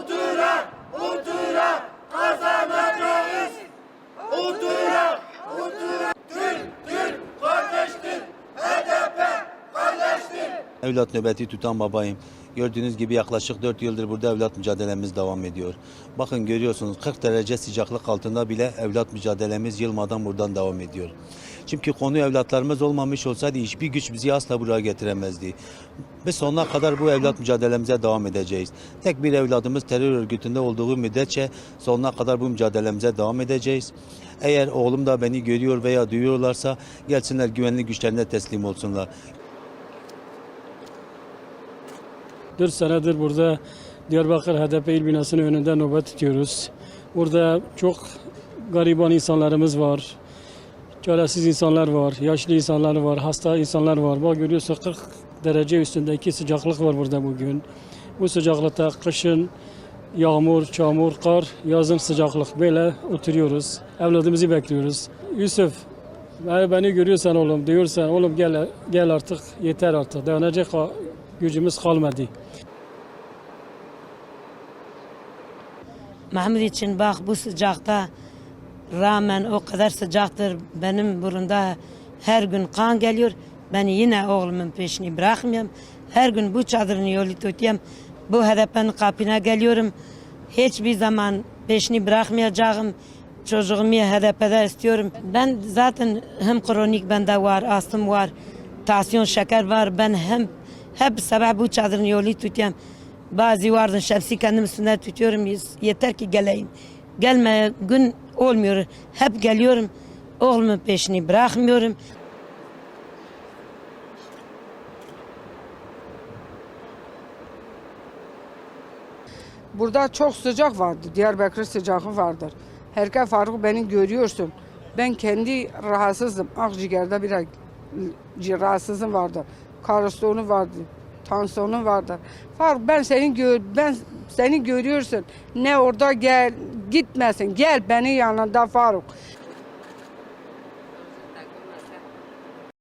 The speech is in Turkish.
Otura, otura, kazanacağız. Otura, otura. Türk, Türk kardeştir. HDP kardeştir. Evlat nöbeti tutan babayım. Gördüğünüz gibi yaklaşık 4 yıldır burada evlat mücadelemiz devam ediyor. Bakın görüyorsunuz 40 derece sıcaklık altında bile evlat mücadelemiz yılmadan buradan devam ediyor. Çünkü konu evlatlarımız olmamış olsaydı hiçbir güç bizi asla buraya getiremezdi. Ve sonuna kadar bu evlat mücadelemize devam edeceğiz. Tek bir evladımız terör örgütünde olduğu müddetçe sonuna kadar bu mücadelemize devam edeceğiz. Eğer oğlum da beni görüyor veya duyuyorlarsa gelsinler güvenlik güçlerine teslim olsunlar. 4 senedir burada Diyarbakır HDP il binasının önünde nöbet tutuyoruz. Burada çok gariban insanlarımız var. Çaresiz insanlar var, yaşlı insanlar var, hasta insanlar var. Bak görüyorsun 40 derece üstündeki sıcaklık var burada bugün. Bu sıcaklıkta kışın yağmur, çamur, kar, yazın sıcaklık böyle oturuyoruz. Evladımızı bekliyoruz. Yusuf, eğer beni görüyorsan oğlum, diyorsan oğlum gel gel artık yeter artık. Dayanacak gücümüz kalmadı. Mahmut için bak bu sıcakta rağmen o kadar sıcaktır. Benim burunda her gün kan geliyor. Ben yine oğlumun peşini bırakmıyorum. Her gün bu çadırın yolu tutuyorum. Bu HDP'nin kapına geliyorum. Hiçbir zaman peşini bırakmayacağım. Çocuğumu HDP'de istiyorum. Ben zaten hem kronik bende var, astım var, tansiyon şeker var. Ben hem hep sabah bu çadırın yolu tutuyorum. Bazı vardı şemsi kendim üstünde tutuyorum. Yeter ki geleyim. Gelme gün olmuyor. Hep geliyorum. Oğlumun peşini bırakmıyorum. Burada çok sıcak vardı. Diyarbakır sıcaklığı vardır. Herkes Faruk beni görüyorsun. Ben kendi rahatsızım. Akciğerde biraz rahatsızım vardı. Karostonu vardı. Tansiyonum vardı. Faruk ben seni gör ben seni görüyorsun. Ne orada gel gitmesin. Gel beni yanında Faruk.